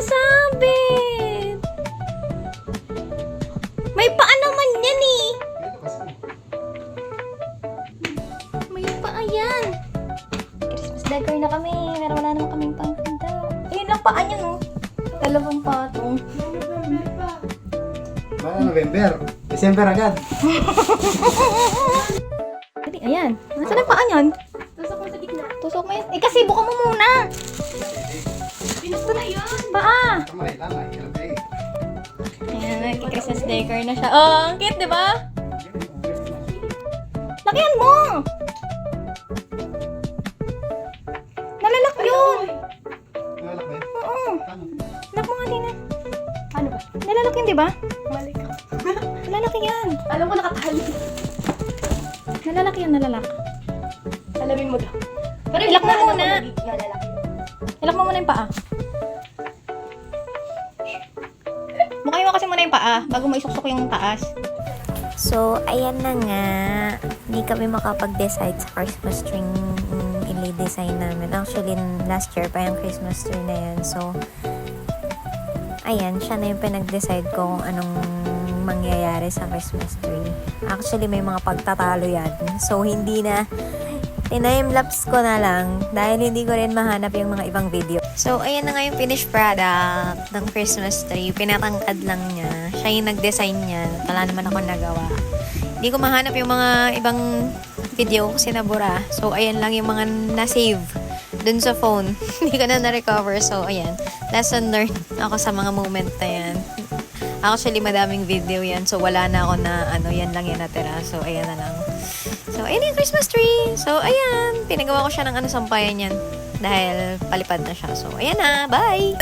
sasabit. May paa naman yan eh. May paa yan. Christmas decor na kami. Pero wala naman kaming panghanda. Ayun lang paa niya no. Dalawang patong. Baka November. December agad. Ayan. Nasaan ang paa niyan? Tusok mo sa gitna. Tusok mo yan. Eh kasi buka mo muna. Ayan, nag-Christmas decor na siya. Oh, ang cute, di ba? Lakihan mo! Nalalak yun! Nalalak ba yun? Oo. Lak mo nga. Ano ba? Nalalak yun, di ba? Mali ka. Nalalaki yan. Alam ko nakatali. Nalalaki yan, nalalak. Alamin mo daw. Pero Ilak mo muna. Nalalaki. Ilak mo muna yung paa. Mukha mo kasi muna yung paa bago mo isuksok yung taas. So, ayan na nga. Hindi kami makapag-decide sa Christmas tree ili-design namin. Actually, last year pa yung Christmas tree na yan. So, ayan, siya na yung pinag-decide ko kung anong mangyayari sa Christmas tree. Actually, may mga pagtatalo yan. So, hindi na Tinime-lapse ko na lang dahil hindi ko rin mahanap yung mga ibang video. So, ayan na nga yung finished product ng Christmas tree. Pinatangkad lang niya. Siya yung nag-design niya. Wala naman ako nagawa. Hindi ko mahanap yung mga ibang video kasi nabura. So, ayan lang yung mga na-save dun sa phone. hindi ko na na-recover. So, ayan. Lesson learned ako sa mga moment na yan. Actually, madaming video yan. So, wala na ako na, ano, yan lang yan natira. So, ayan na lang. So, eh, ayun yung Christmas tree. So, ayan. Pinagawa ko siya ng ano, sampayan yan. Dahil palipad na siya. So, ayan na. Bye!